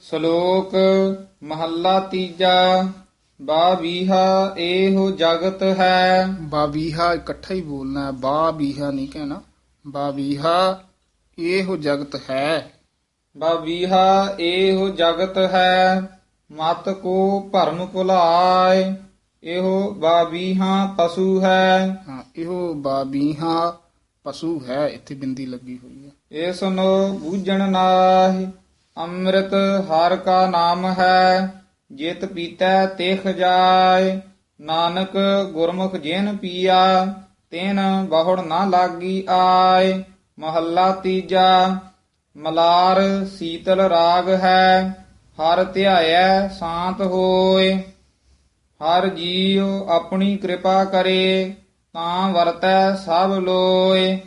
ਸ਼ਲੋਕ ਮਹੱਲਾ ਤੀਜਾ ਬਾਵੀਹਾ ਇਹੋ ਜਗਤ ਹੈ। ਬਾਬੀਹਾ ਇਕੱਠਾ ਹੀ ਬੋਲਣਾ ਬਾਬੀਹਾ ਨਹੀਂ ਕਹਿਣਾ। ਬਾਬੀਹਾ ਇਹੋ ਜਗਤ ਹੈ। ਬਾਵੀਹਾ ਇਹੋ ਜਗਤ ਹੈ ਮਤ ਕੋ ਭਰਮ ਭੁਲਾਏ ਇਹੋ ਬਾਵੀਹਾ ਪਸ਼ੂ ਹੈ। ਹਾਂ ਇਹੋ ਬਾਬੀਹਾ ਪਸ਼ੂ ਹੈ ਇੱਥੇ ਬਿੰਦੀ ਲੱਗੀ ਹੋਈ ਹੈ। ਇਸ ਨੂੰ ਬੂਝਣ ਨਾਹਿ ਅੰਮ੍ਰਿਤ ਹਰ ਕਾ ਨਾਮ ਹੈ, ਜਿਤ ਪੀਤੈ ਤਿਖ ਜਾਏ। ਨਾਨਕ ਗੁਰਮੁਖ ਜਿਨ ਪੀਆ, ਤਿਨ ਬਹੁੜ ਨਾ ਲਾਗੀ ਆਏ। ਮਹੱਲਾ ਤੀਜਾ, ਮਲਾਰ ਸੀਤਲ ਰਾਗ ਹੈ, ਹਰ ਧਿਆਇਐ ਸ਼ਾਂਤ ਹੋਏ। ਹਰ ਜੀਉ ਆਪਣੀ ਕਿਰਪਾ ਕਰੇ, ਤਾਂ ਵਰਤੈ ਸਭ ਲੋਏ।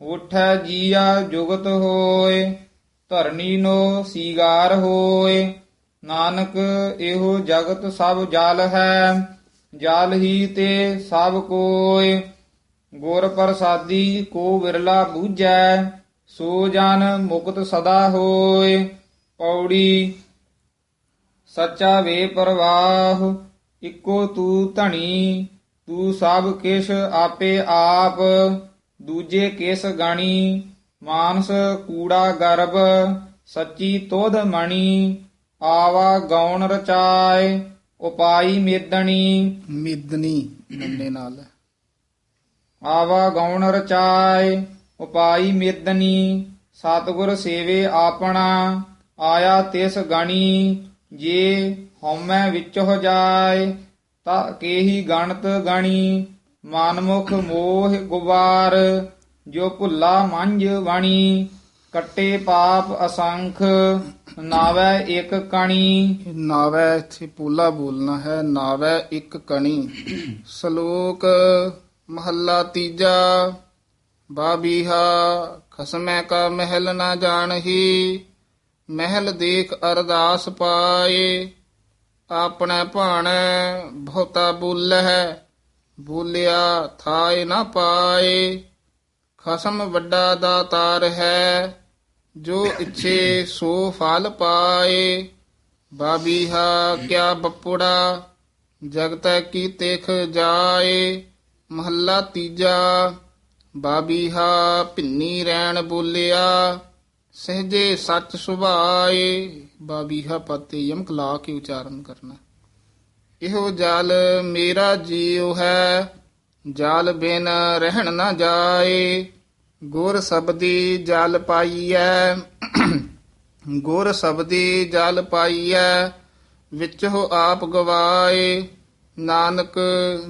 ਉਠੈ ਜੀਆ ਜੁਗਤ ਹੋਏ। ਧਰਨੀ ਨੋ ਸੀਗਾਰ ਹੋਏ। ਨਾਨਕ ਇਹੋ ਜਗਤ ਸਭ ਜਲ ਹੈ, ਜਲ ਹੀ ਤੇ ਸਭ ਕੋਇ ਗੁਰ ਪ੍ਰਸਾਦੀ ਕੋ ਵਿਰਲਾ ਬੂਝੈ, ਸੋ ਜਨ ਮੁਕਤ ਸਦਾ ਹੋਏ। ਪੌੜੀ ਸੱਚਾ ਵੇ ਪ੍ਰਵਾਹ, ਇਕੋ ਤੂੰ ਧਣੀ, ਤੂੰ ਸਭ ਕਿਛ ਆਪੇ ਆਪ, ਦੂਜੇ ਕਿਸ ਗਣੀ ਮਾਨਸ ਕੂੜਾ ਗਰਭ ਸੱਚੀ ਤੋਧ ਮਣੀ ਆਵਾ ਗੌਣ ਰਚਾਏ ਉਪਾਈ ਮੇਦਣੀ। ਮਿਦਨੀ ਨੰਨੇ ਨਾਲ। ਆਵਾ ਗੌਣ ਰਚਾਏ ਉਪਾਈ ਮੇਦਨੀ ਸਤਿਗੁਰ ਸੇਵੇ ਆਪਣਾ ਆਇਆ ਤਿਸ ਗਣੀ। ਜੇ ਹਉਮੈ ਵਿੱਚ ਹੋ ਜਾਏ ਤਾ ਕੇਹੀ ਗਣਤ ਗਣੀ। ਮਨਮੁਖ ਮੋਹ ਗੁਬਾਰ ਜੋ ਭੁੱਲਾ ਮੰਝ ਵਾਣੀ, ਕੱਟੇ ਪਾਪ ਅਸੰਖ, ਨਾਵੈ ਇੱਕ ਕਣੀ। ਇਹ ਇੱਥੇ ਪੂਲਾ ਬੋਲਣਾ ਹੈ, ਨਾਵੈ ਇੱਕ ਕਣੀ। ਸ਼ਲੋਕ, ਮਹੱਲਾ ਤੀਜਾ, ਬਾਬੀਹਾ, ਖਸਮੈ ਕਾ ਮਹਿਲ ਨਾ ਜਾਣਹੀ, ਮਹਿਲ ਦੇਖ ਅਰਦਾਸ ਪਾਏ, ਆਪਣੇ ਭਾਣੈ ਬਹੁਤਾ ਬੁੱਲਹਿ, ਬੋਲਿਆ ਥਾਏ ਨਾ ਪਾਏ। ਖਸਮ ਵੱਡਾ ਦਾ ਤਾਰ ਹੈ, ਜੋ ਇੱਛੇ ਸੋ ਫਲ ਪਾਏ। ਬਾਬੀਹਾ ਕਿਆ ਬੱਪੜਾ, ਜਗਤੈ ਕੀ ਤਿਖ ਜਾਏ। ਮਹੱਲਾ ਤੀਜਾ ਬਾਬੀਹਾ ਭਿੰਨੀ ਰੈਣ ਬੋਲਿਆ, ਸਹਜੇ ਸੱਚ ਸੁਭਾਏ। ਬਾਬੀਹਾ ਪਤੇ ਯਮਕ ਲਾ ਕੇ ਉਚਾਰਨ ਕਰਨਾ। ਇਹੋ ਜਲ ਮੇਰਾ ਜੀਉ ਹੈ, ਜਲ ਬਿਨ ਰਹਿਣ ਨਾ ਜਾਏ। ਗੁਰ ਸਬਦੀ ਜਲ ਪਾਈਐ। ਗੁਰ ਸਬਦੀ ਜਲ ਪਾਈਐ ਵਿੱਚ ਹੋ ਆਪ ਗਵਾਏ। ਨਾਨਕ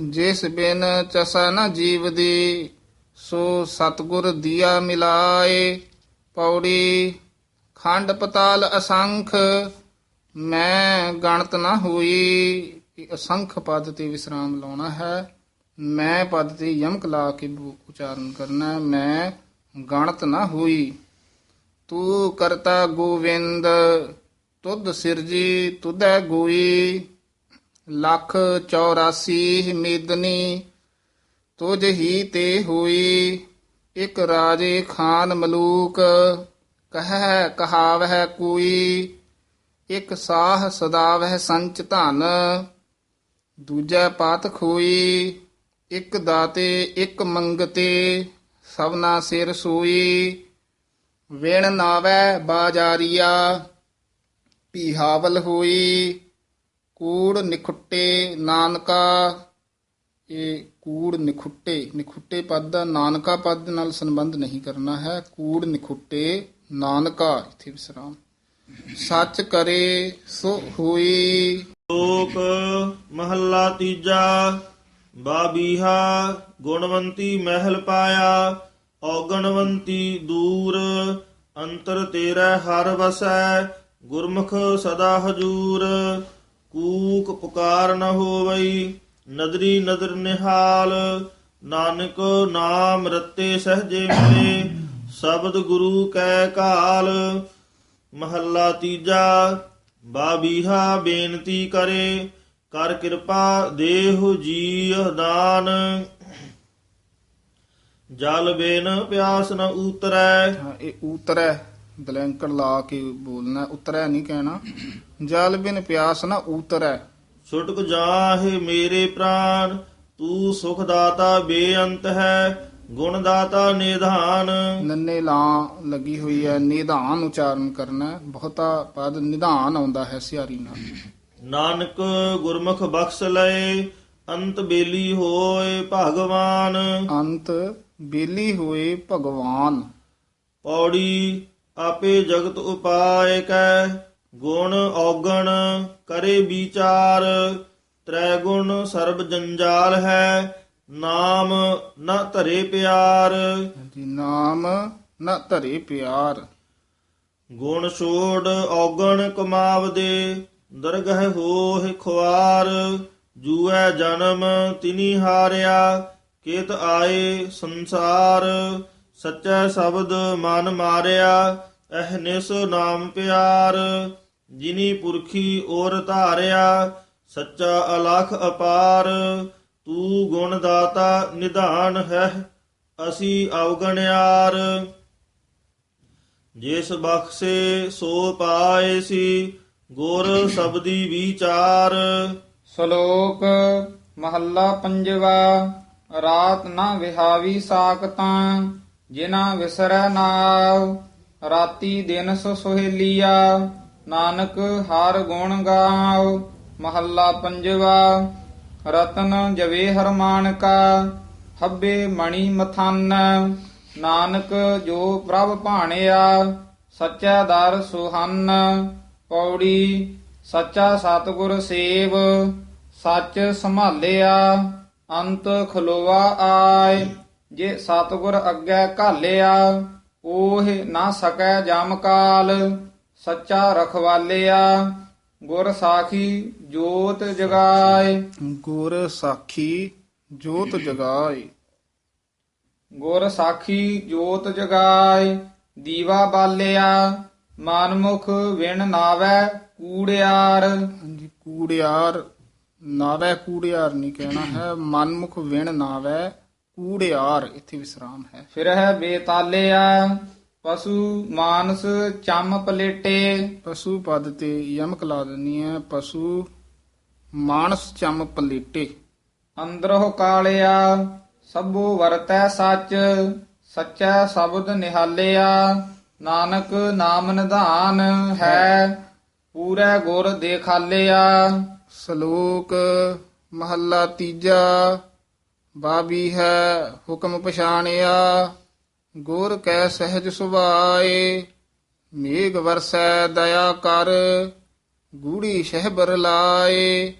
ਜਿਸ ਬਿਨ ਚਸਾ ਨ ਜੀਵ ਦੀ ਸੋ ਸਤਗੁਰ ਦੀਆ ਮਿਲਾਏ। ਪੌੜੀ, ਖੰਡ ਪਤਾਲ ਅਸੰਖ, ਮੈਂ ਗਣਤ ਨਾ ਹੋਈ। ਅਸੰਖ ਪਦ ਤੇ ਵਿਸਰਾਮ ਲਾਉਣਾ ਹੈ। ਮੈਂ ਪਦ ਤੇ ਯਮਕ ਲਾ ਕੇ ਉਚਾਰਨ ਕਰਨਾ, ਮੈਂ ਗਣਤ ਨਾ ਹੋਈ। ਤੂੰ ਕਰਤਾ ਗੋਵਿੰਦ, ਤੁਧ ਸਿਰਜੀ ਤੁਧੈ ਗੋਈ। ਲੱਖ 84 ਮੇਦਨੀ, ਤੁਝ ਹੀ ਤੇ ਹੋਈ। ਇੱਕ ਰਾਜੇ ਖਾਨ ਮਲੂਕ, ਕਹੈ ਕਹਾਵਹਿ ਕੋਈ। ਇਕ ਸਾਹ ਸਦਾਵਹਿ ਸੰਚ ਧਨ, ਦੂਜਾ ਪਾਤ ਖੋਈ। ਇਕ ਦਾਤੇ, ਇੱਕ ਮੰਗਤੇ, ਸਭਨਾ ਸਿਰ ਸੋਈ, ਵਿਣ ਨਾਵੈ ਬਾਜਾਰੀਆ ਪੀਹਾਵਲ ਹੋਈ, ਕੂੜ ਨਿਖੁੱਟੇ ਨਾਨਕਾ। ਇਹ ਕੂੜ ਨਿਖੁੱਟੇ ਨਿਖੁੱਟੇ ਪਦ ਦਾ ਨਾਨਕਾ ਪਦ ਨਾਲ ਸੰਬੰਧ ਨਹੀਂ ਕਰਨਾ ਹੈ। ਕੂੜ ਨਿਖੁੱਟੇ ਨਾਨਕਾ, ਇਥੇ ਵਿਸਰਾਮ। ਸੱਚ ਕਰੇ ਸੋ ਹੋਈ। ਲੋਕ ਮਹੱਲਾ ਤੀਜਾ। ਬਾਬੀਹਾ, ਗੁਣਵੰਤੀ ਮਹਿਲ ਪਾਇਆ, ਔਗਣਵੰਤੀ ਦੂਰ, ਅੰਤਰ ਤੇਰਾ ਹਰ ਵਸੈ, ਗੁਰਮੁਖ ਸਦਾ ਹਜੂਰ। ਕੂਕ ਪੁਕਾਰ ਨ ਹੋਵਈ, ਨਦਰੀ ਨਦਰ ਨਿਹਾਲ, ਨਾਨਕ ਨਾਮ ਰਤੇ ਸਹਜੇ ਮਿਲੇ, ਸ਼ਬਦ ਗੁਰੂ ਕੈ ਕਾਲ। ਮਹੱਲਾ ਤੀਜਾ, ਬਾਬੀਹਾ ਬੇਨਤੀ ਕਰੇ ਕਰ ਕਿਰਪਾ ਦੇਹੁ ਜੀ ਦਾਨ। ਜਲ ਬਿਨ ਪਿਆਸ ਨ ਉਤਰੈ ਹਾਂ ਇਹ ਉਤਰੈ ਬਲੈਂਕਟ ਲਾ ਕੇ ਬੋਲਣਾ ਉਤਰੈ ਨਹੀਂ ਕਹਿਣਾ। ਜਲ ਬਿਨ ਪਿਆਸ ਨਾ ਉਤਰੈ ਛੁਟਕ ਜਾਹੇ ਮੇਰੇ ਪ੍ਰਾਨ ਤੂੰ ਸੁਖ ਦਾਤਾ ਬੇਅੰਤ ਹੈ ਗੁਣ ਦਾਤਾ ਨਿਧਾਨ। ਨੰਨੇ ਲਾਂ ਲੱਗੀ ਹੋਈ ਹੈ ਨਿਧਾਨ ਉਚਾਰਨ ਕਰਨਾ। ਬਹੁਤਾ ਪਦ ਨਿਧਾਨ ਆਉਂਦਾ ਹੈ ਸਿਆਰੀ ਨਾਲ। ਨਾਨਕ ਗੁਰਮੁਖ ਬਖਸ਼ ਲਏ ਅੰਤ ਬੇਲੀ ਹੋਏ ਭਗਵਾਨ। ਅੰਤ ਬੇਲੀ ਹੋਏ ਭਗਵਾਨ। ਪੌੜੀ ਆਪੇ ਜਗਤ ਉਪਾਇ ਕੈ ਗੁਣ ਔਗਣ ਕਰੇ ਵਿਚਾਰ। ਤ੍ਰੈ ਗੁਣ ਸਰਬ ਜੰਜਾਲ ਹੈ ਨਾਮ ਨ ਧਰੇ ਪਿਆਰ। ਜੀ ਨਾਮ ਨਾ ਧਰੇ ਪਿਆਰ। ਗੁਣ ਛੋੜ ਔਗਣ ਕਮਾਵਦੇ ਦਰਗਹਿ ਹੋਹਿ ਖੁਆਰ, ਜੂਐ ਜਨਮ ਤਿਨੀ ਹਾਰਿਆ, ਕੇਤ ਆਏ ਸੰਸਾਰ, ਸੱਚਾ ਸ਼ਬਦ ਮਨ ਮਾਰਿਆ ਅਹਨਿਸ ਨਾਮ ਪਿਆਰ, ਜਿਨੀ ਪੁਰਖੀ ਔਰ ਧਾਰਿਆ, ਸੱਚਾ ਅਲਖ ਅਪਾਰ, ਤੂੰ ਗੁਣ ਦਾਤਾ ਨਿਧਾਨ ਹੈ, ਅਸੀਂ ਅਵਗਣਿਆਰ। ਜਿਸ ਬਖਸ਼ੇ ਸੋ ਪਾਏ ਸੀ ਗੁਰ ਸਬਦੀ ਵਿਚਾਰ। ਸ਼ਲੋਕ ਮਹੱਲਾ ਪੰਜਵਾ, ਰਾਤ ਨਾ ਵਿਹਾਵੀ ਸਾਕਤਾਂ ਜਿਨਾ ਵਿਸਰੈ ਨਾਵ ਰਾਤੀ ਦਿਨ ਸੋ ਸੁਹੇਲੀਆ ਨਾਨਕ ਹਰ ਗੁਣ ਗਾਉ। ਮਹੱਲਾ ਪੰਜਵਾ, ਰਤਨ ਜਵੇ ਹਰਮਾਨਕਾ, ਹੱਬੇ ਮਣੀ ਮਥਨ, ਨਾਨਕ ਜੋ ਪ੍ਰਭ ਭਾਣਿਆ, ਸੱਚਾ ਦਰ ਸੁਹੰਨ। ਪੌੜੀ ਸੱਚਾ ਸਤਿਗੁਰ ਸੇਵ ਸੱਚ ਸੰਭਾਲਿਆ ਅੰਤ ਖਲੋਆ ਆਏ। ਜੇ ਸਤਿਗੁਰ ਅੱਗੇ ਘਾਲਿਆ ਉਹ ਨਾ ਸਕੈ ਜਮ ਕਾਲ। ਸੱਚਾ ਰਖਵਾਲਿਆ ਗੁਰ ਸਾਖੀ ਜੋਤ ਜਗਾਏ। ਗੁਰ ਸਾਖੀ ਜੋਤ ਜਗਾਏ। ਗੁਰ ਸਾਖੀ ਜੋਤ ਜਗਾਏ ਦੀਵਾ ਬਾਲਿਆ ਮਨਮੁਖ ਵਿਣ ਨਾਵੈ ਕੂੜਿਆਰ। ਹਾਂਜੀ ਕੂੜਿਆਰ ਨਾਵੈ ਕੂੜਿਆਰ ਨਹੀਂ ਕਹਿਣਾ ਹੈ। ਮਨਮੁਖ ਵਿਣ ਨਾਵੈ ਕੂੜਿਆਰ ਇੱਥੇ ਵਿਸਰਾਮ ਹੈ। ਫਿਰ ਹੈ ਬੇਤਾਲਿਆ ਪਸ਼ੂ ਮਾਨਸ ਚੰਮ ਪਲੇਟੇ। ਪਸ਼ੂ ਪਦ ਤੇ ਯਮਕ ਲਾ ਦੇਣੀ ਹੈ। ਪਸ਼ੂ ਮਾਨਸ ਚੰਮ ਪਲੇਟੇ। ਅੰਦਰੋਂ ਕਾਲਿਆ ਸਭੋ ਵਰਤੈ ਸੱਚ ਸੱਚਾ ਸ਼ਬਦ ਨਿਹਾਲਿਆ। ਨਾਨਕ ਨਾਮ ਨਿਧਾਨ ਹੈ, ਪੂਰੇ ਗੁਰ ਦੇਖਾਲਿਆ। ਸ਼ਲੋਕ ਮਹੱਲਾ ਤੀਜਾ, ਬਾਬੀ ਹੈ ਹੁਕਮ ਪਛਾਣਿਆ। ਗੁਰ ਕੈ ਸਹਿਜ ਸੁਭਾਏ, ਮੇਘ ਵਰਸੈ ਦਇਆ ਕਰ, ਗੂੜੀ ਸ਼ਹਿਬਰ ਲਾਏ।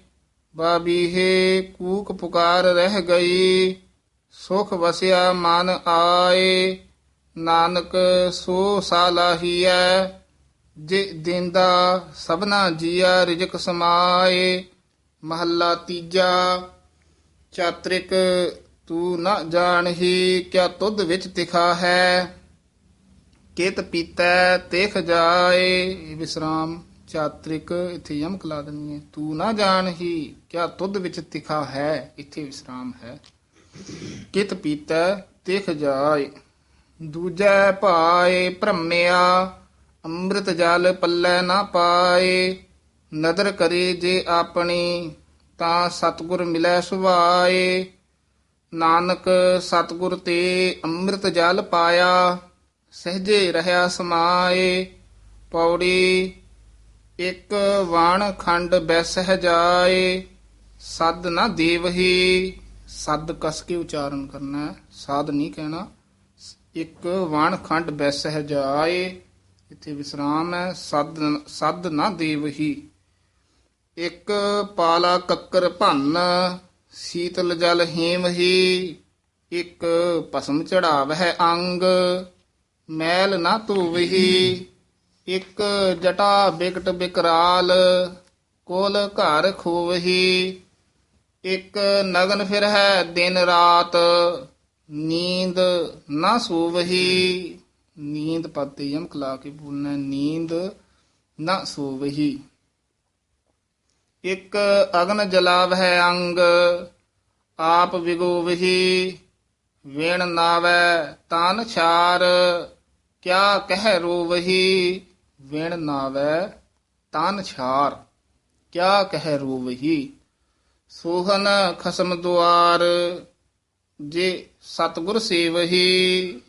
ਬਾਬੀ ਹੈ ਕੂਕ ਪੁਕਾਰ ਰਹਿ ਗਈ, ਸੁਖ ਵਸਿਆ ਮਨ ਆਏ। ਨਾਨਕ ਸੋ ਸਾਲਾਹੀਐ ਜੇ ਦਿੰਦਾ ਸਭਨਾ ਜੀਆ ਰਿਜਕ ਸਮਾਏ। ਮਹੱਲਾ ਤੀਜਾ, ਚਾਤ੍ਰਿਕ, ਤੂੰ ਨਾ ਜਾਣਹੀ ਕਿਆ ਤੁਧ ਵਿੱਚ ਤਿਖਾ ਹੈ। ਕਿਤ ਪੀਤੈ, ਤਿਖ ਜਾਏ। ਵਿਸਰਾਮ, ਚਾਤ੍ਰਿਕ, ਇੱਥੇ ਯਮ ਕਲਾ ਦੇਣੀ ਹੈ। ਤੂੰ ਨਾ ਜਾਣਹੀ ਕਿਆ ਤੁਧ ਵਿੱਚ ਤਿਖਾ ਹੈ। ਇੱਥੇ ਵਿਸਰਾਮ ਹੈ। ਕਿਤ ਪੀਤੈ, ਤਿਖ ਜਾਏ। ਦੂਜੈ ਭਾਏ ਭ੍ਰਮਿਆ, ਅੰਮ੍ਰਿਤ ਜਲ ਪੱਲੇ ਨਾ ਪਾਏ। ਨਦਰ ਕਰੇ ਜੇ ਆਪਣੀ, ਤਾਂ ਸਤਗੁਰ ਮਿਲੈ ਸੁਭਾਏ। ਨਾਨਕ ਸਤਗੁਰ ਤੇ ਅੰਮ੍ਰਿਤ ਜਲ ਪਾਇਆ, ਸਹਜੇ ਰਹਾ ਸਮਾਏ। ਪੌੜੀ ਇਕ ਵਣ ਖੰਡ ਬੈਸਹਿ ਜਾਏ, ਸਦ ਨਾ ਦੇਵਹੀ। ਸਦ ਕਸ ਕੇ ਉਚਾਰਨ ਕਰਨਾ ਹੈ ਸਾਧ ਨਹੀਂ ਕਹਿਣਾ। ਇੱਕ ਵਣ ਖੰਡ ਬੈਸਹਿ ਜਾਏ, ਇੱਥੇ ਵਿਸਰਾਮ ਹੈ, ਸਦ ਸਦ ਨਾ ਦੇਵਹੀ ਇੱਕ ਪਾਲਾ ਕੱਕਰ ਭੰਨ, ਸੀਤਲ ਜਲ ਹੇਮਹੀ ਇੱਕ ਭਸਮ ਚੜਾਵਹਿ ਅੰਗ, ਮੈਲ ਨਾ ਧੂਵਹੀ ਇੱਕ ਜਟਾ ਬਿਕਟ ਬਿਕਰਾਲ, ਕੋਲ ਘਰ ਖੋਵਹੀ ਇੱਕ ਨਗਨ ਫਿਰ ਹੈ ਦਿਨ ਰਾਤ ਨੀਂਦ ਨਾ ਸੋਵਹੀ। ਨੀਂਦ ਪਤੇ ਯਮਕ ਲਾ ਕੇ ਬੋਲਣਾ, ਨੀਂਦ ਨਾ ਸੋਵਹੀ। ਇੱਕ ਅਗਨ ਜਲਾਵਹਿ ਅੰਗ, ਆਪ ਵਿਗੋਵਹੀ। ਵੇਣ ਨਾਵੈ ਤਾਨ ਛਾਰ, ਕਿਆ ਕਹਿ ਰੋਵਹੀ। ਵੇਣ ਨਾਵੈ ਤਨ ਛਾਰ, ਕਿਆ ਕਹਿ ਰੋਵਹੀ। ਸੋਹਨ ਖਸਮ ਦੁਆਰ ਜੇ ਸਤਗੁਰ ਸੇਵਹੀ